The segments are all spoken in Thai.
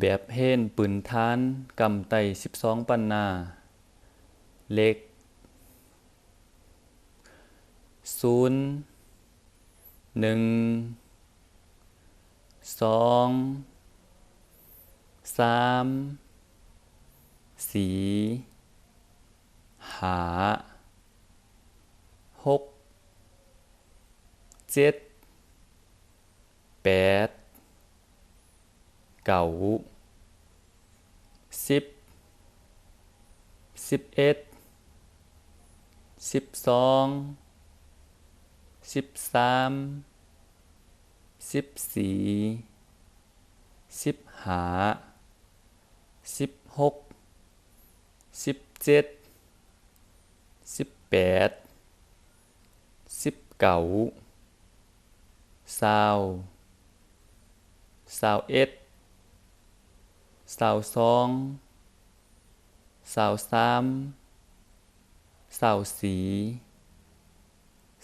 แบบเฮ่นปืนทานกำไตสิบสองปันนา เล็กศูนย์หนึ่งสองสามสี่ห้าหกเจ็ดแปด เก้าสิบสิบเอ็ดสิบสองสิบสามสิบสี่สิบห้าสิบหกสิบเจ็ดสิบแปดสิบเก้าเศร้าเศร้าเอ็ด เศร้าสองเศร้าสามเศร้าสี่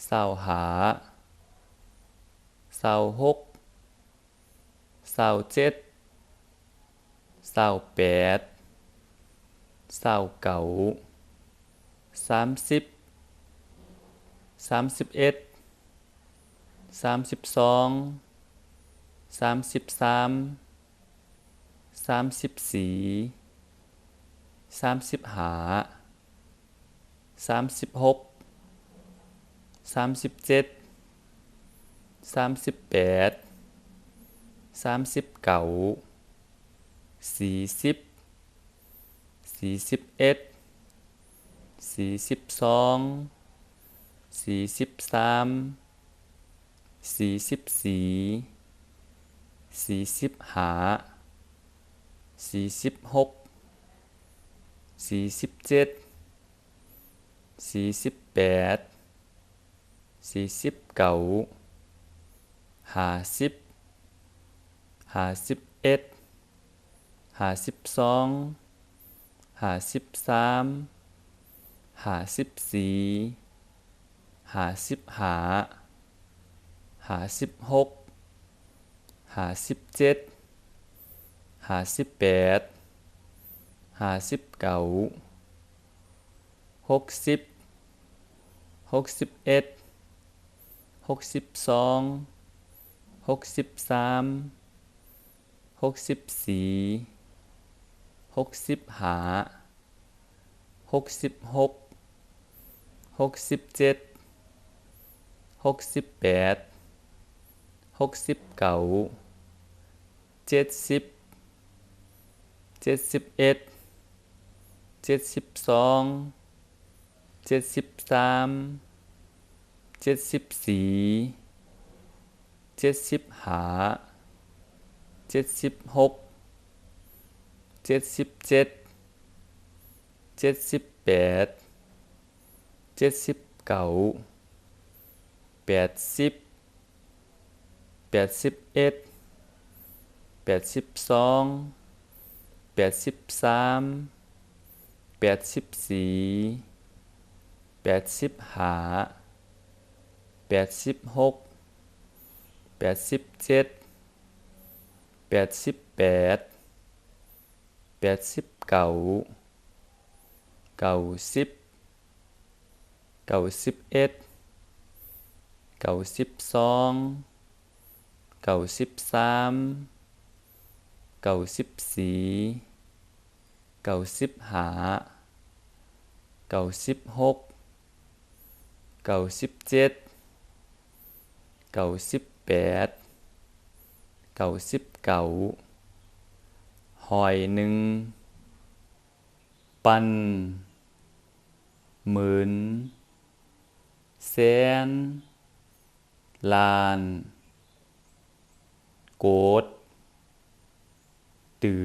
เศร้าหาเศร้าหกเศร้าเจ็ดเศร้าแปดเศร้าเก้าสามสิบสามสิบเอ็ดสามสิบสองสามสิบสาม สามสิบสี่สามสิบห้าสามสิบหกสามสิบเจ็ดสามสิบแปดสามสิบเก้าสี่สิบสี่สิบเอ็ดสี่สิบสองสี่สิบสามสี่สิบสี่สี่สิบห้า สี่สิบหกสี่สิบเจ็ดสี่สิบแปดสี่สิบเก้าห้าสิบห้าสิบเอ็ดห้าสิบสองห้าสิบสามห้าสิบสี่ห้าสิบห้าห้าสิบหกห้าสิบเจ็ด ห้าสิบแปดห้าสิบเก้าหกสิบหกสิบเอ็ดหกสิบสองหกสิบสามหกสิบสี่หกสิบห้าหกสิบหกหกสิบเจ็ดหกสิบแปดหกสิบเก้าเจ็ดสิบ เจ็ดสิบเอ็ดเจ็ดสิบสองเจ็ดสิบสามเจ็ดสิบสี่เจ็ดสิบห้าเจ็ดสิบหกเจ็ดสิบเจ็ดเจ็ดสิบแปดเจ็ดสิบเก้าแปดสิบแปดสิบเอ็ดแปดสิบสอง แปดสิบสามแปดสิบสี่แปดสิบห้าแปดสิบหกแปดสิบเจ็ดแปดสิบแปดแปดสิบเก้าเก้าสิบเก้าสิบเอ็ดเก้าสิบสองเก้าสิบสาม เก้าสิบสี่เก้าสิบห้าเก้าสิบหกเก้าสิบเจ็ดเก้าสิบแปดเก้าสิบเก้าหอยหนึ่ง ปันหมื่นแสนล้าน โกด ตือ